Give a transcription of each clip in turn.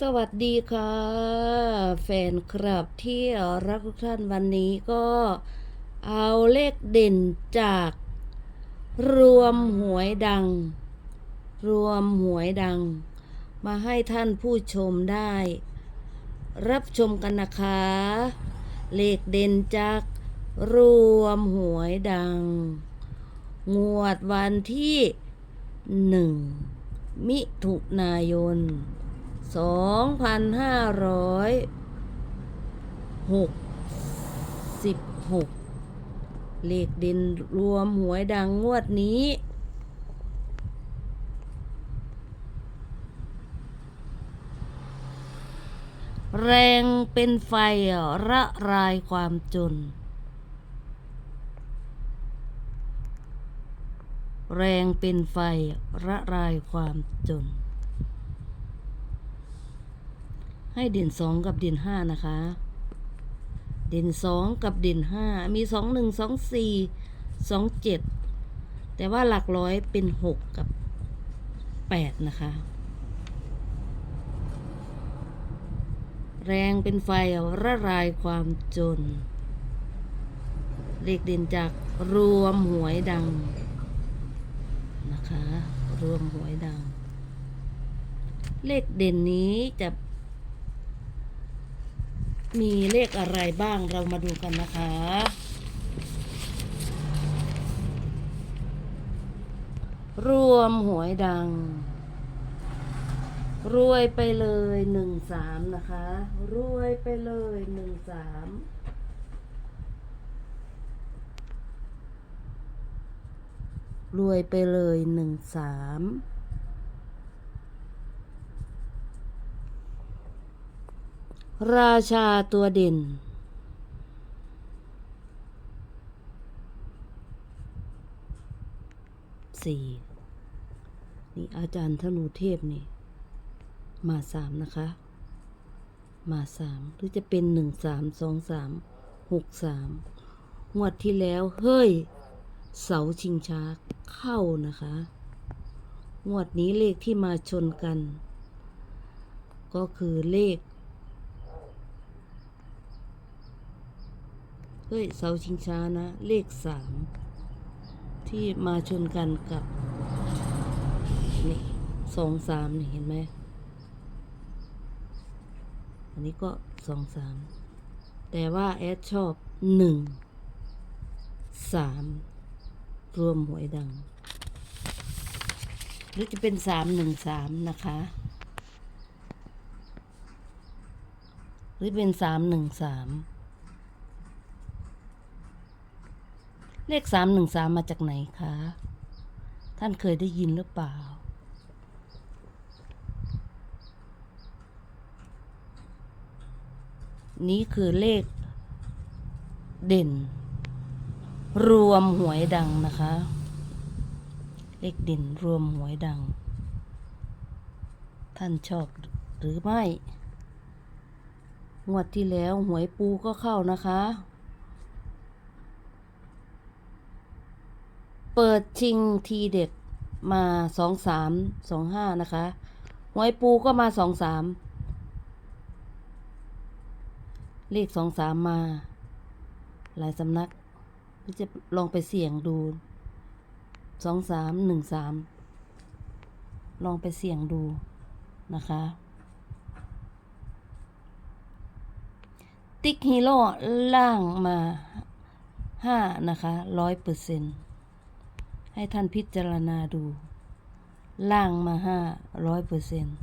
สวัสดีค่ะ แฟนคลับที่รักทุกท่านวันนี้ก็เอาเลขเด่นจาก รวมหวยดัง รวมหวยดัง มาให้ท่านผู้ชมได้ รับชมกันนะคะ เลขเด่นจากรวมหวยดัง งวดวันที่หนึ่งมิถุนายน สองพันห้าร้อยหกสิบหกเลขเด่นรวมหวยดังงวดนี้แรงเป็นไฟระรายความจน แรงเป็นไฟระรายความจน ให้เด่นสองกับเด่นห้านะคะ เด่นสองกับเด่นห้ามีสองหนึ่งสองสี่สองเจ็ดแต่ว่าหลักร้อยเป็นหกกับแปดนะคะ แรงเป็นไฟระรายความจน เลขเด่นจากรวมหวยดังนะคะ รวมหวยดัง เลขเด่นนี้จะ มีเลขอะไรบ้างเรามาดูกันนะคะ รวมหวยดัง รวยไปเลยหนึ่งสามนะคะ รวยไปเลยหนึ่งสามรวยไปเลยหนึ่งสาม ราชาตัวเด่น สี่นี่อาจารย์ธนูเทพนี่ มาสามนะคะ มาสามหรือจะเป็นหนึ่งสามสองสามหกสามงวดที่แล้ว เฮ้ย เสาชิงช้าเข้านะคะ งวดนี้เลขที่มาชนกัน ก็คือเลข เฮ้ยเสาชิงช้านะ เลขสามที่มาชนกันกับนี่สองสามนี่เห็นไหมอันนี้ก็สองสามแต่ว่าแอดชอบหนึ่งสามรวมหวยดัง หรือจะเป็นสามหนึ่งสามนะคะ หรือเป็นสามหนึ่งสาม เลขสามหนึ่งสามมาจากไหนคะ ท่านเคยได้ยินหรือเปล่า นี้คือเลขเด่น รวมหวยดังนะคะ เลขเด่นรวมหวยดัง ท่านชอบหรือไม่ งวดที่แล้วหวยปูก็เข้านะคะ เปิดชิงทีเด็ดมาสองสามสองห้านะคะหวยปูก็มาสองสามเลขสองสามมา หลายสำนักหรือจะลองไปเสี่ยงดูสองสามหนึ่งสามลองไปเสี่ยงดูนะคะ ติ๊กฮีโร่ล่างมาห้านะคะร้อยเปอร์เซ็น ให้ท่านพิจารณาดู ล่างมาห้าร้อยเปอร์เซ็นต์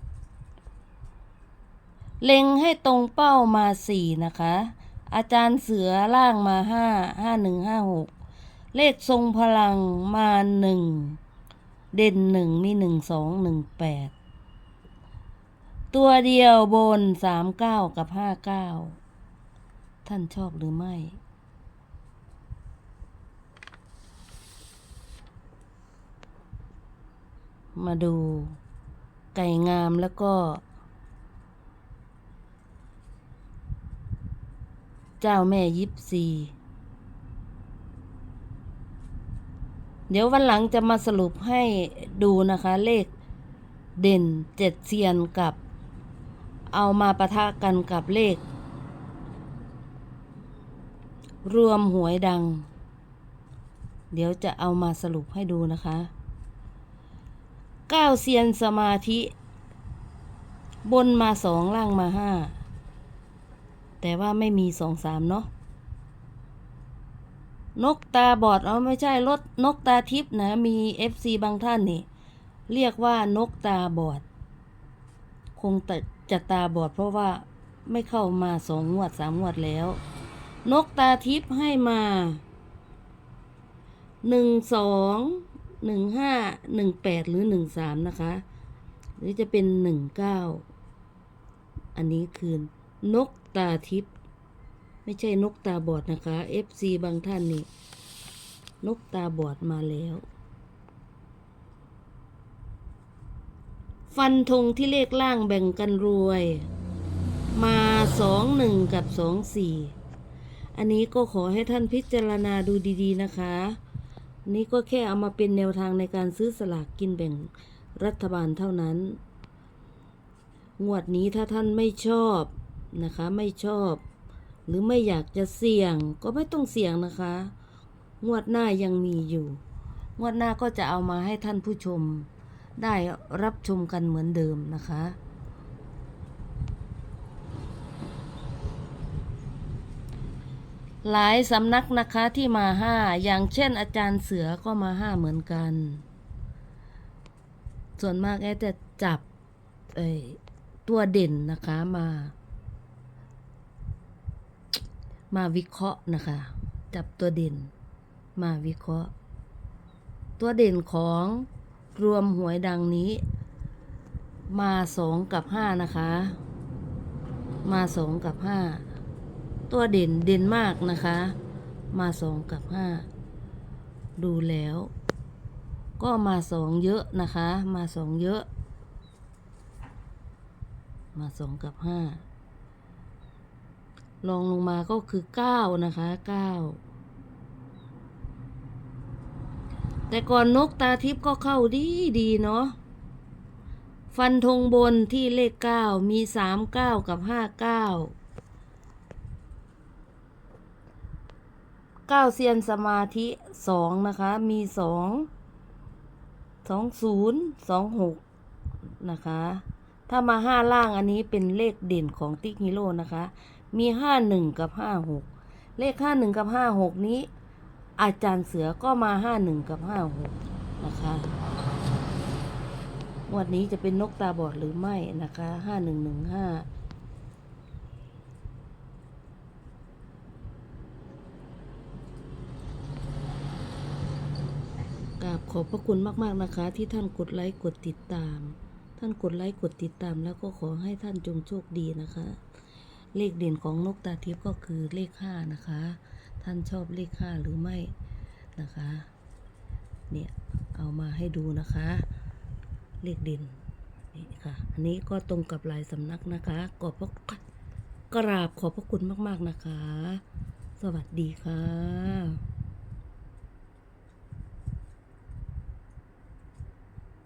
เล็งให้ตรงเป้ามาสี่นะคะ อาจารย์เสือล่างมาห้าห้าหนึ่งห้าหกเลขทรงพลังมาหนึ่งเด่นหนึ่งมีหนึ่งสองหนึ่งแปดตัวเดียวบนสามเก้ากับห้าเก้าท่านชอบหรือไม่ มาดูไก่งามแล้วก็ เจ้าแม่ยิปซี เดี๋ยววันหลังจะมาสรุปให้ดูนะคะ เลขเด่นเจ็ดเซียนกับ เอามาประทะกันกับเลข รวมหวยดัง เดี๋ยวจะเอามาสรุปให้ดูนะคะ ก้าเซียนสมาธิ บนมาสองล่างมาห้า แต่ว่าไม่มีสองสามเนาะนกตาบอดเอาไม่ใช่รถนกตาทิพย์นะ มีเอฟซีบางท่านนี่ เรียกว่านกตาบอด คงจะจะตาบอดเพราะว่าไม่เข้ามาสองงวดสามงวดแล้ว นกตาทิพย์ให้มาหนึ่งสอง หนึ่งห้าหนึ่งแปดหรือหนึ่งสามนะคะ หรือจะเป็นหนึ่งเก้าอันนี้คือนกตาทิพย์ไม่ใช่นกตาบอดนะคะ FC บางท่านนี่ นกตาบอดมาแล้ว ฟันธงที่เลขล่างแบ่งกันรวย มาสองหนึ่งกับสองสี่อันนี้ก็ขอให้ท่านพิจารณาดูดี ๆ นะคะ นี้ก็แค่เอามาเป็นแนวทางในการซื้อสลากกินแบ่งรัฐบาลเท่านั้น งวดนี้ถ้าท่านไม่ชอบนะคะ ไม่ชอบ หรือไม่อยากจะเสี่ยงก็ไม่ต้องเสี่ยงนะคะ งวดหน้ายังมีอยู่ งวดหน้าก็จะเอามาให้ท่านผู้ชม ได้รับชมกันเหมือนเดิมนะคะ หลายสำนักนะคะที่มาห้าอย่างเช่นอาจารย์เสือก็มาห้าเหมือนกัน ส่วนมากแอจะจับตัวเด่นนะคะมา มาวิเคราะห์นะคะ จับตัวเด่นมาวิเคราะห์ ตัวเด่นของรวมหวยดังนี้ มาสองกับห้านะคะ มาสองกับห้า ตัวเด่นเด่นมากนะคะ มาสองกับห้าดูแล้ว ก็มาสองเยอะนะคะ มาสองเยอะ มาสองกับห้าลองลงมาก็คือเก้านะคะเก้าแต่ก่อนนกตาทิพย์ก็เข้าดีดีเนาะฟันธงบนที่เลขเก้ามีสามเก้ากับห้าเก้า เก้าเซียนสมาธิสองนะคะ มีสองสองศูนย์สองหกนะคะ ถ้ามาห้าล่างอันนี้เป็นเลขเด่นของติ๊กฮิโร่นะคะ มีห้าหนึ่งกับห้าหกเลขห้าหนึ่งกับห้าหกนี้ อาจารย์เสือก็มาห้าหนึ่งกับห้าหกนะคะวันนี้จะเป็นนกตาบอดหรือไม่นะคะห้าหนึ่งหนึ่งห้า กราบขอบพระคุณมากๆนะคะ ที่ท่านกดไลค์กดติดตาม ท่านกดไลค์กดติดตาม แล้วก็ขอให้ท่านจงโชคดีนะคะ เลขเด่นของนกตาทิพย์ก็คือเลขห้านะคะ ท่านชอบเลขห้าหรือไม่นะคะ เนี่ยเอามาให้ดูนะคะ เลขเด่นนี่ค่ะ อันนี้ก็ตรงกับลายสำนักนะคะ ขอบพระกราบขอบพระคุณมากๆนะคะ สวัสดีค่ะ